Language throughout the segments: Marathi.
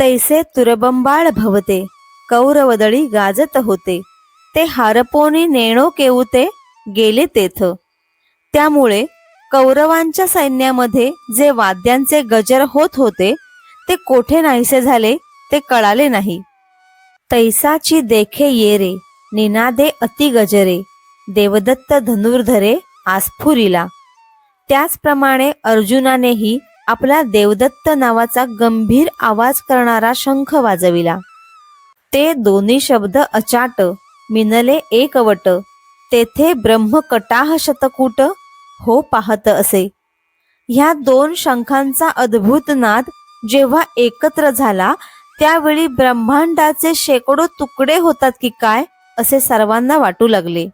तैसे तुरबंबाळ भवते कौरवदळी गाजत होते. ते हारपोनी नेणो केवते गेले तेथ. त्यामुळे कौरवांच्या सैन्यामध्ये जे वाद्यांचे गजर होत होते ते कोठे नाहीसे झाले ते कळाले नाही. तैसाची देखे येरे निनादे अति गजरे देवदत्त धनुर्धरे आस्फुरीला. त्याचप्रमाणे अर्जुनानेही आपला देवदत्त नावाचा गंभीर आवाज करणारा शंख वाजविला. ते दोन्ही शब्द अचाट मिनले एकवट तेथे ब्रह्मकटाह शतकूट हो पाहत असे. ह्या दोन शंखांचा अद्भुत नाद जेव्हा एकत्र झाला त्यावेळी ब्रह्मांडाचे शेकडो तुकडे होतात की काय असे सर्वांना वाटू लागले.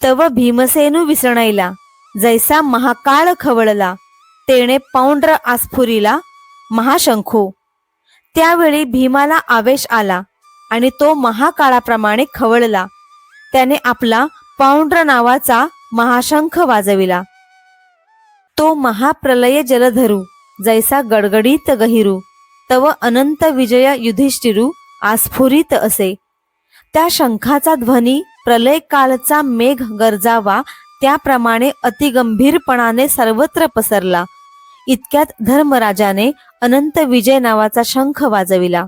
तव भीमसेनू विसणायला जैसा महाकाळ खवळला तेणे पौंड्र आस्फुरीला महाशंखू. त्यावेळी भीमाला आवेश आला आणि तो महाकाळाप्रमाणे खवळला. त्याने आपला पौंड्र नावाचा महाशंख वाजविला. तो महाप्रलय जलधरू जैसा गडगडीत गहिरू तव अनंत विजय युधिष्ठिरू आस्फुरित असे. त्या शंखाचा ध्वनी प्रलय कालचा मेघ गरजावा त्याप्रमाणे अतिगंभीरपणाने सर्वत्र पसरला. इतक्यात धर्मराजाने अनंत विजय नावाचा शंख वाजविला.